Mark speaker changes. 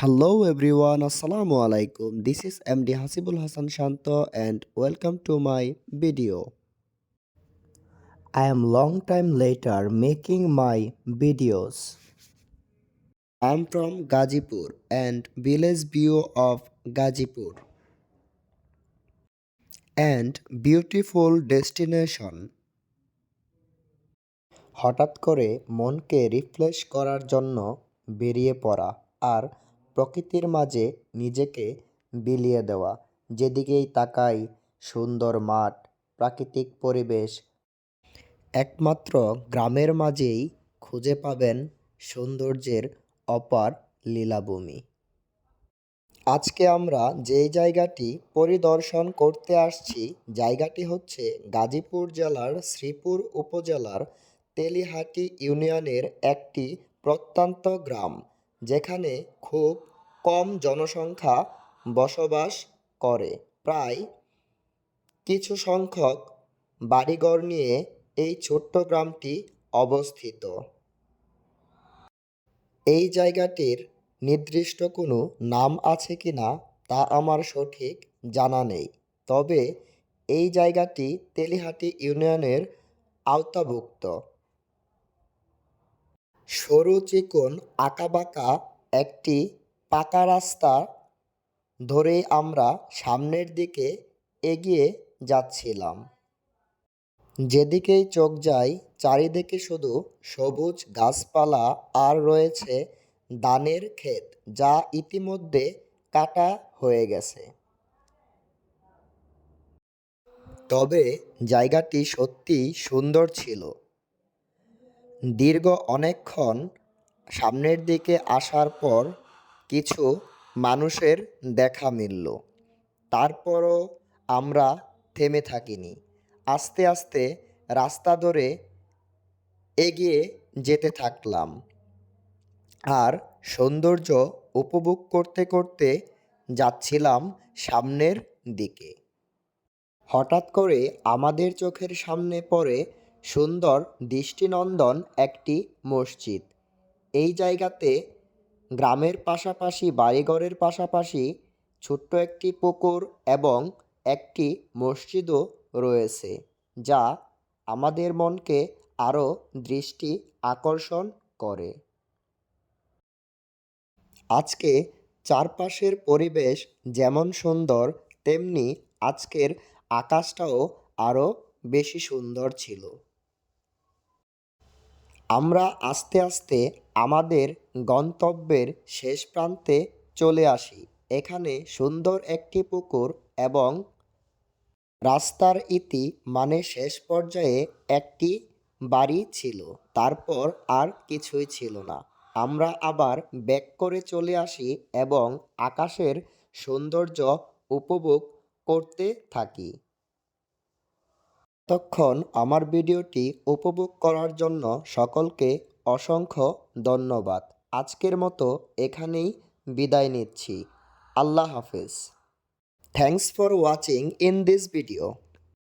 Speaker 1: Hello everyone আসসালামু আলাইকুম this is M D Hasibul Hasan Shanto and welcome to my video I am long time later making my videos um am from Gazipur and village view of Gazipur and beautiful destination হঠাৎ করে মনকে refresh করার জন্য বেরিয়ে পড়া আর প্রকৃতির মাঝে নিজেকে বিলিয়ে দেওয়া। যেদিকেই তাকাই, সুন্দর মাঠ, প্রাকৃতিক পরিবেশ। একমাত্র গ্রামের মাঝেই খুঁজে পাবেন সৌন্দর্যের অপার লীলাভূমি। আজকে আমরা যেই জায়গাটি পরিদর্শন করতে আসছি, জায়গাটি হচ্ছে গাজীপুর জেলার শ্রীপুর উপজেলার তেলিহাটি ইউনিয়নের একটি প্রত্যন্ত গ্রাম। যেখানে খুব কম জনসংখ্যা বসবাস করে। প্রায় কিছু সংখ্যক বাড়িঘর নিয়ে এই ছোট্ট গ্রামটি অবস্থিত। এই জায়গাটির নির্দিষ্ট কোনো নাম আছে কি না তা আমার সঠিক জানা নেই। তবে এই জায়গাটি তেলিহাটি ইউনিয়নের আওতাভুক্ত। সরু চিকন আঁকাবাঁকা একটি পাকা রাস্তা ধরে আমরা সামনের দিকে এগিয়ে যাচ্ছিলাম। যেদিকেই চোখ যায় চারিদিকে শুধু সবুজ গাছপালা আর রয়েছে ধানের ক্ষেত, যা ইতিমধ্যে কাটা হয়ে গেছে। তবে জায়গাটি সত্যি সুন্দর ছিল। দীর্ঘ অনেকক্ষণ সামনের দিকে আসার পর কিছু মানুষের দেখা মিলল। তারপরও আমরা থেমে থাকিনি। আস্তে আস্তে রাস্তা ধরে এগিয়ে যেতে থাকলাম। আর সৌন্দর্য উপভোগ করতে করতে যাচ্ছিলাম সামনের দিকে। হঠাৎ করে আমাদের চোখের সামনে পড়ে সুন্দর দৃষ্টিনন্দন একটি মসজিদ। এই জায়গাতে গ্রামের পাশাপাশি বাড়িঘরের পাশাপাশি ছোট্ট একটি পুকুর এবং একটি মসজিদও রয়েছে, যা আমাদের মনকে আরও দৃষ্টি আকর্ষণ করে। আজকে চারপাশের পরিবেশ যেমন সুন্দর, তেমনি আজকের আকাশটাও আরও বেশি সুন্দর ছিল। আমরা আস্তে আস্তে আমাদের গন্তব্যের শেষ প্রান্তে চলে আসি। এখানে সুন্দর একটি পুকুর এবং রাস্তার ইতি মানে শেষ পর্যায়ে একটি বাড়ি ছিল। তারপর আর কিছুই ছিল না। আমরা আবার ব্যাক করে চলে আসি এবং আকাশের সৌন্দর্য উপভোগ করতে থাকি। তখন আমার ভিডিওটি উপভোগ করার জন্য সকলকে অসংখ্য ধন্যবাদ। আজকের মতো এখানেই বিদায় নিচ্ছি। আল্লাহ হাফেজ। Thanks for watching in this video